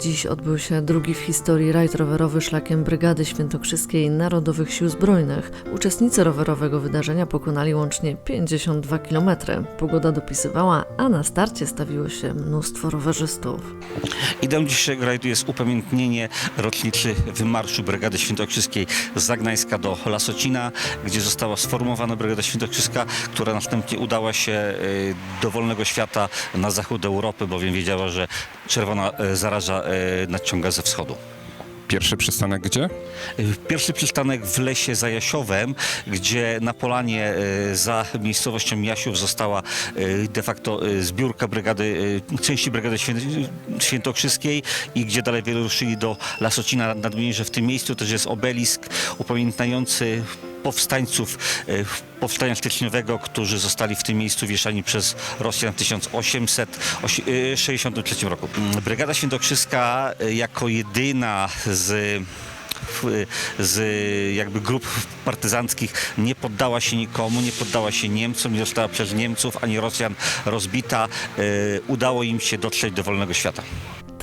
Dziś odbył się drugi w historii rajd rowerowy szlakiem Brygady Świętokrzyskiej Narodowych Sił Zbrojnych. Uczestnicy rowerowego wydarzenia pokonali łącznie 52 km. Pogoda dopisywała, a na starcie stawiło się mnóstwo rowerzystów. Ideą dzisiejszego rajdu jest upamiętnienie rocznicy wymarszu Brygady Świętokrzyskiej z Zagnańska do Lasocina, gdzie została sformowana Brygada Świętokrzyska, która następnie udała się y, do wolnego świata na zachód Europy, bowiem wiedziała, że czerwona y, zaraza y, nadciąga ze wschodu. Pierwszy przystanek gdzie? Y, Pierwszy przystanek w lesie za Jasiowem, gdzie na polanie za miejscowością Jasiów została de facto zbiórka brygady, części brygady Świę- świętokrzyskiej i gdzie dalej wyruszyli do Lasocina. Nadmienię, że w tym miejscu też jest obelisk upamiętniający powstańców y, powstania styczniowego, którzy zostali w tym miejscu wieszani przez Rosjan w 1863 roku. Mm, Brygada Świętokrzyska y, jako jedyna z z jakby grup partyzanckich nie poddała się nikomu, nie poddała się Niemcom, nie została przez Niemców ani Rosjan rozbita. Udało im się dotrzeć do wolnego świata.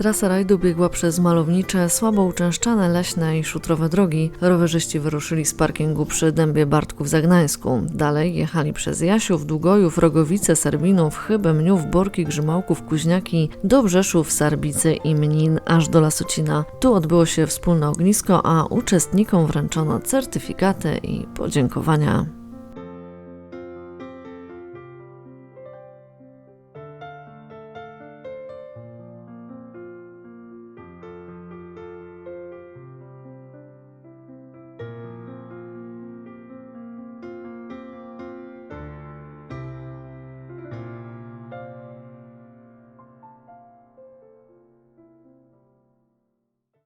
Trasa rajdu biegła przez malownicze, słabo uczęszczane leśne i szutrowe drogi. Rowerzyści wyruszyli z parkingu przy Dębie Bartku w Zagnańsku. Dalej jechali przez Jasiów, Długojów, Rogowice, Serbinów, Chybę, Mniów, Borki, Grzymałków, Kuźniaki, do Brzeszów, Sarbice i Mnin, aż do Lasocina. Tu odbyło się wspólne ognisko, a uczestnikom wręczono certyfikaty i podziękowania.